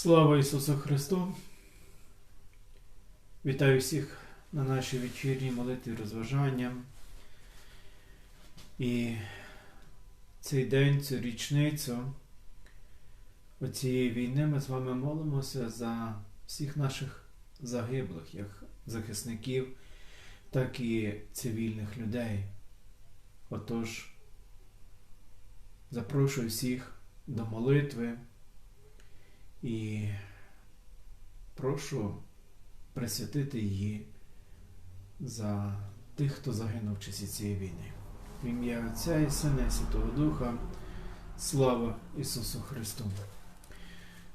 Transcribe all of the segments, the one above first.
Слава Ісусу Христу! Вітаю всіх на нашій вечірній молитві розважання. І цей день, цю річницю оцієї війни ми з вами молимося за всіх наших загиблих, як захисників, так і цивільних людей. Отож, запрошую всіх до молитви. І прошу присвятити її за тих, хто загинув в часі цієї війни. В ім'я Отця і Сина і Святого Духа. Слава Ісусу Христу!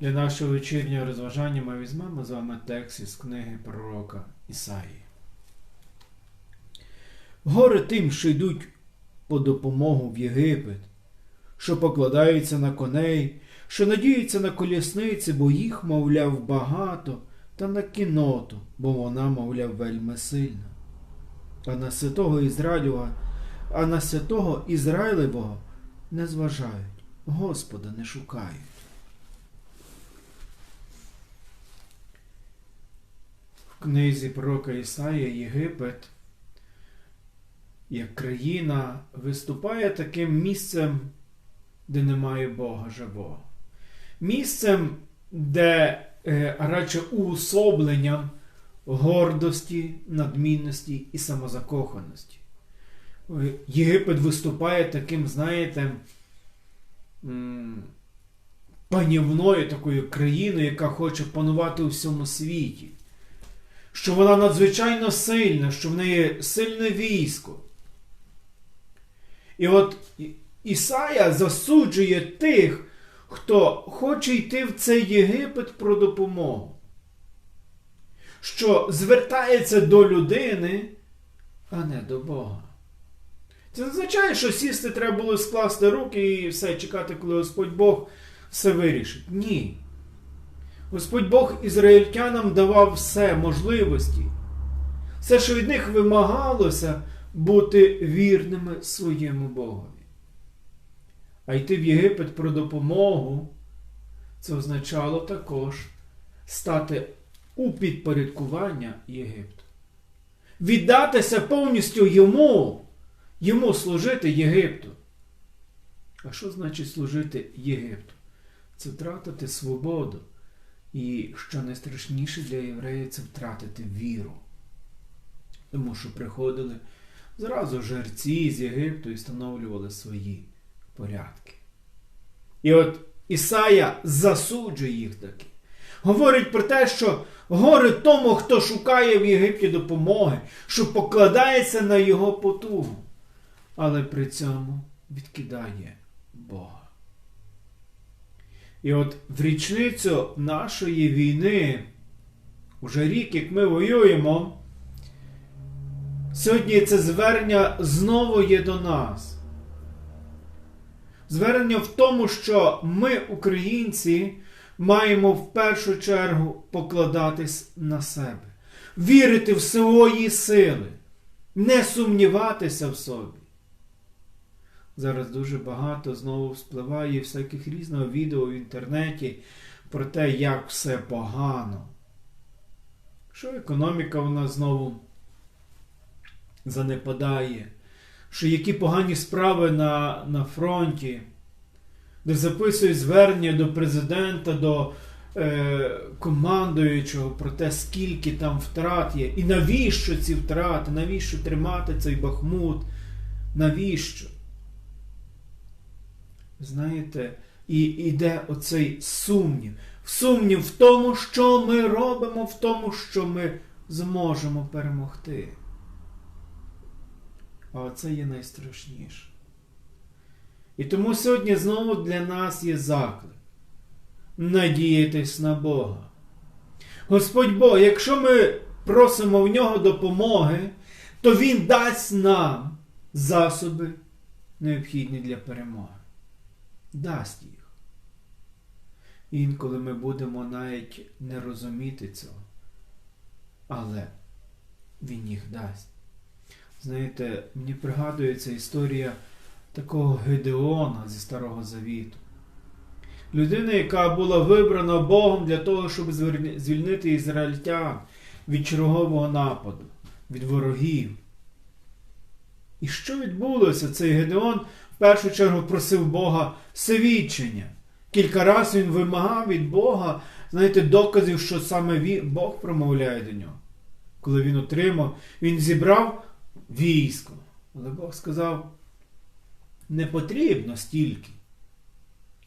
Для нашого вечірнього розважання ми візьмемо з вами текст із книги пророка Ісаї. Горе тим, що йдуть по допомогу в Єгипет, що покладаються на коней, що надіються на колісниці, бо їх, мовляв, багато, та на кіноту, бо вона, мовляв, вельми сильна. А на святого Ізраїлева, а на святого Ізраїлевого не зважають, Господа не шукають. В книзі пророка Ісая Єгипет як країна виступає таким місцем, де немає Бога живого. Місцем, де е, радше уособленням гордості, надмінності і самозакоханості. Е, Єгипет виступає таким, знаєте, панівною такою країною, яка хоче панувати у всьому світі. Що вона надзвичайно сильна, що в неї сильне військо. І от Ісая засуджує тих, хто хоче йти в цей Єгипет про допомогу, що звертається до людини, а не до Бога. Це не означає, що сісти треба було скласти руки і все, чекати, коли Господь Бог все вирішить. Ні. Господь Бог ізраїльтянам давав все можливості. Все, що від них вимагалося, бути вірними своєму Богові. А йти в Єгипет про допомогу, це означало також стати у підпорядкування Єгипту. Віддатися повністю йому, йому служити Єгипту. А що значить служити Єгипту? Це втратити свободу. І що найстрашніше для євреїв це втратити віру. Тому що приходили зразу жерці з Єгипту і встановлювали свої порядки. І от Ісая засуджує їх таки. Говорить про те, що горе тому, хто шукає в Єгипті допомоги, що покладається на його потугу, але при цьому відкидає Бога. І от в річницю нашої війни, уже рік, як ми воюємо, сьогодні це звернення знову є до нас. Звернення в тому, що ми, українці, маємо в першу чергу покладатись на себе, вірити в свої сили, не сумніватися в собі. Зараз дуже багато знову вспливає всяких різного відео в інтернеті про те, як все погано. Що економіка у нас знову занепадає, що які погані справи на, на фронті, де записують звернення до президента, до е, командуючого про те, скільки там втрат є. І навіщо ці втрати, навіщо тримати цей бахмут? Навіщо? Знаєте, і йде оцей сумнів. Сумнів в тому, що ми робимо, в тому, що ми зможемо перемогти. А оце є найстрашніше. І тому сьогодні знову для нас є заклик. Надіятись на Бога. Господь Бог, якщо ми просимо в нього допомоги, то Він дасть нам засоби, необхідні для перемоги. Дасть їх. Інколи ми будемо навіть не розуміти цього. Але Він їх дасть. Знаєте, мені пригадується історія такого Гедеона зі Старого Завіту. Людина, яка була вибрана Богом для того, щоб звільнити ізраїльтян від чергового нападу, від ворогів. І що відбулося? Цей Гедеон в першу чергу просив Бога свідчення. Кілька разів він вимагав від Бога, знаєте, доказів, що саме Бог промовляє до нього. Коли він отримав, він зібрав військо. Але Бог сказав, не потрібно стільки.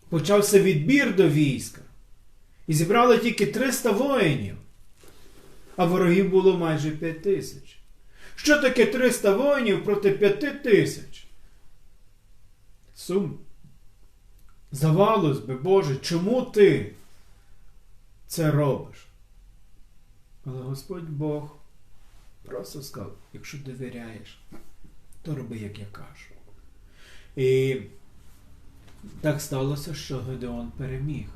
Почався відбір до війська. І зібрали тільки 300 воїнів, а ворогів було майже 5 тисяч. Що таке 300 воїнів проти 5 тисяч? Сум. Завалось би, Боже, чому ти це робиш? Але Господь Бог просто сказав, якщо довіряєш, то роби, як я кажу. І так сталося, що Гедеон переміг.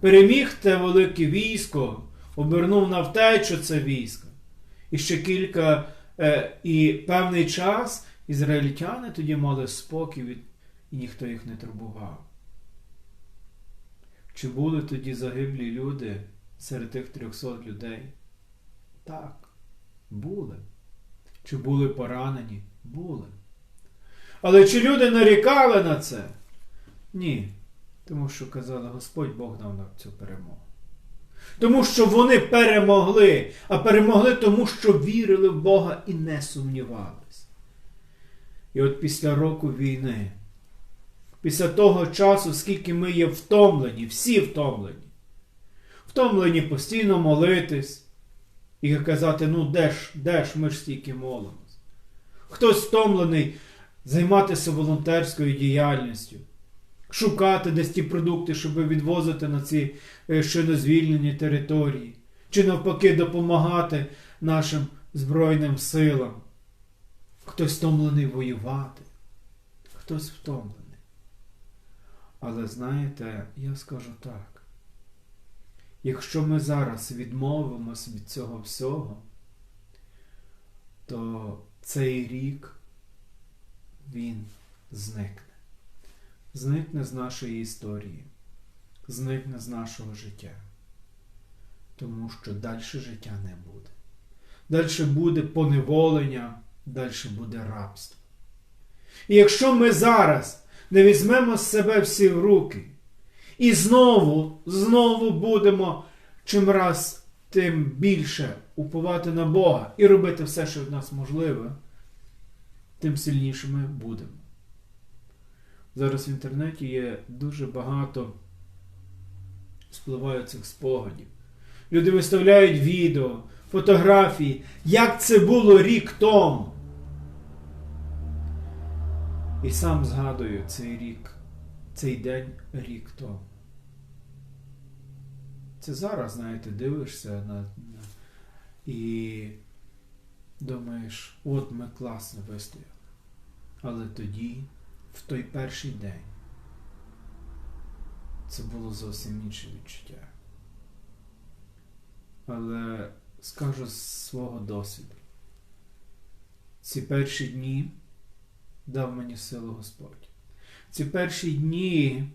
Переміг те велике військо, обернув на втечу це військо. І ще кілька е, і певний час ізраїльтяни тоді мали спокій від, і ніхто їх не турбував. Чи були тоді загиблі люди серед тих 300 людей? Так, були. Чи були поранені? Були. Але чи люди нарікали на це? Ні. Тому що казали, Господь Бог дав нам цю перемогу. Тому що вони перемогли, а перемогли тому, що вірили в Бога і не сумнівались. І от після року війни, після того часу, скільки ми є втомлені, всі втомлені, втомлені постійно молитись і казати, ну де ж, де ж ми ж стільки молимось. Хтось втомлений займатися волонтерською діяльністю, шукати десь ті продукти, щоб відвозити на ці е, щойно звільнені території, чи навпаки допомагати нашим Збройним силам. Хтось втомлений воювати, хтось втомлений. Але знаєте, я скажу так. Якщо ми зараз відмовимося від цього всього, то цей рік він зникне. Зникне з нашої історії, зникне з нашого життя. Тому що далі життя не буде. Далі буде поневолення, далі буде рабство. І якщо ми зараз не візьмемо з себе всі в руки і знову, знову будемо чим раз тим більше уповати на Бога і робити все, що в нас можливе, тим сильнішими будемо. Зараз в інтернеті є дуже багато спливає цих спогадів. Люди виставляють відео, фотографії, як це було рік тому. І сам згадую цей рік, цей день рік тому. Це зараз, знаєте, дивишся на, на і думаєш, от ми класно вистояли. Але тоді, в той перший день, це було зовсім інше відчуття. Але скажу з свого досвіду. Ці перші дні дав мені силу Господь. Ці перші дні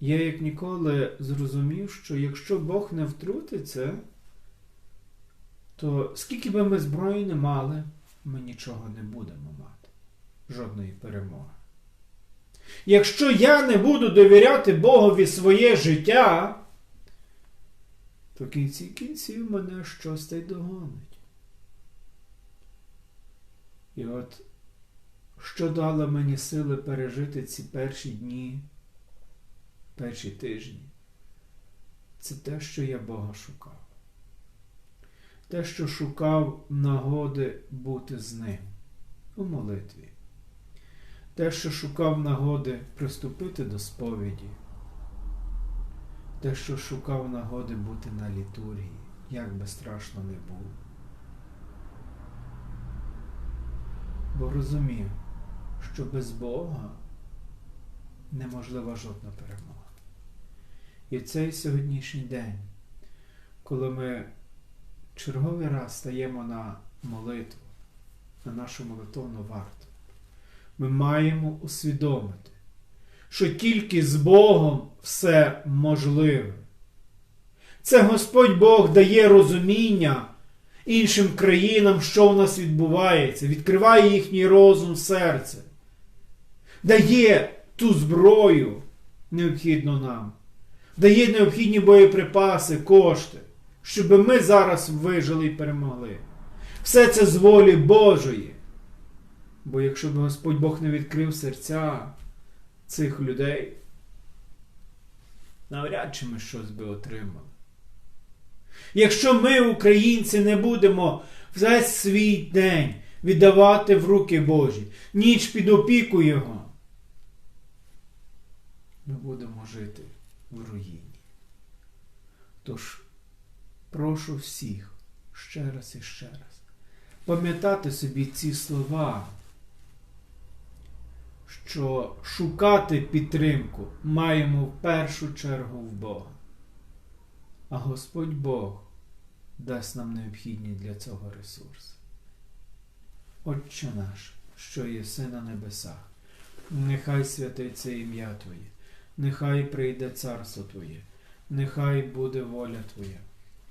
я як ніколи зрозумів, що якщо Бог не втрутиться, то скільки би ми зброї не мали, ми нічого не будемо мати. Жодної перемоги. Якщо я не буду довіряти Богові своє життя, то кінці кінців мене щось та й догонить. І от що дало мені сили пережити ці перші дні, перші тижні, це те, що я Бога шукав. Те, що шукав нагоди бути з ним у молитві. Те, що шукав нагоди приступити до сповіді. Те, що шукав нагоди бути на літургії, як би страшно не було. Бо розумів, що без Бога неможлива жодна перемога. І в цей сьогоднішній день, коли ми черговий раз стаємо на молитву, на нашу молитовну варту, ми маємо усвідомити, що тільки з Богом все можливе. Це Господь Бог дає розуміння іншим країнам, що в нас відбувається, відкриває їхній розум, серце, дає ту зброю необхідну нам, дає необхідні боєприпаси, кошти, щоб ми зараз вижили і перемогли. Все це з волі Божої. Бо якщо б Господь Бог не відкрив серця цих людей, навряд чи ми щось би отримали. Якщо ми, українці, не будемо весь свій день віддавати в руки Божі, ніч під опіку Його, ми будемо жити в руїні. Тож, прошу всіх ще раз і ще раз пам'ятати собі ці слова, що шукати підтримку маємо в першу чергу в Бога. А Господь Бог дасть нам необхідні для цього ресурси. Отче наш, що єси на небесах, нехай святиться ім'я Твоє, нехай прийде царство Твоє, нехай буде воля Твоя,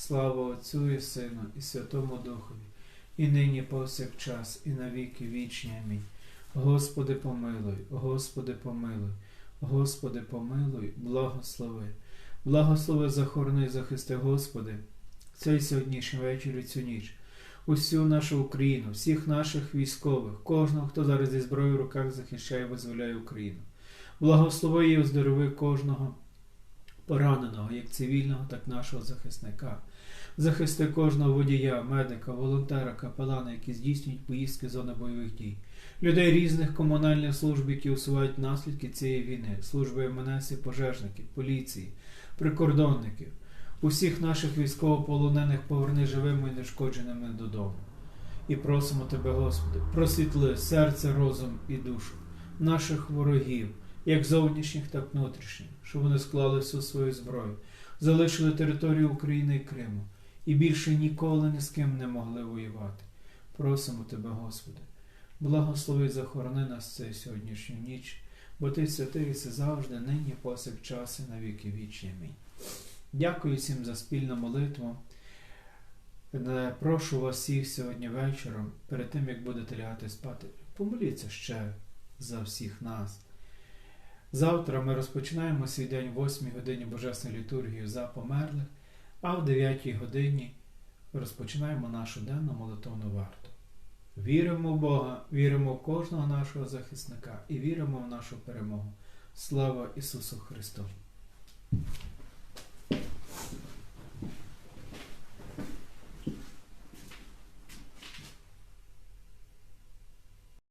Слава Отцю і Сину, і Святому Духові, і нині повсякчас, і на віки вічні. Амінь. Господи, помилуй, Господи, помилуй, Господи, помилуй, благослови. Благослови, захорони захисти, Господи, цей сьогоднішній вечір і цю ніч, усю нашу Україну, всіх наших військових, кожного, хто зараз зі зброєю в руках захищає і визволяє Україну. Благослови і оздорови кожного пораненого, як цивільного, так і нашого захисника. Захисти кожного водія, медика, волонтера, капелана, які здійснюють поїздки зони бойових дій, людей різних комунальних служб, які усувають наслідки цієї війни, служби МНС і пожежників, поліції, прикордонників, усіх наших військовополонених поверни живими і нешкодженими додому. І просимо Тебе, Господи, просвітли серце, розум і душу наших ворогів, як зовнішніх, так внутрішніх, щоб вони склали всю свою зброю, залишили територію України і Криму і більше ніколи ні з ким не могли воювати. Просимо Тебе, Господи, благослови і захорони нас цей сьогоднішню ніч, бо Ти святий і завжди, нині, повсякчас і на віки вічні. Амінь. Дякую всім за спільну молитву. Е, Прошу вас всіх сьогодні вечором, перед тим як будете лягати спати, помоліться ще за всіх нас. Завтра ми розпочинаємо свій день в 8 годині Божественної літургії за померлих, а в 9 годині розпочинаємо нашу денну молитовну варту. Віримо в Бога, віримо в кожного нашого захисника і віримо в нашу перемогу. Слава Ісусу Христу!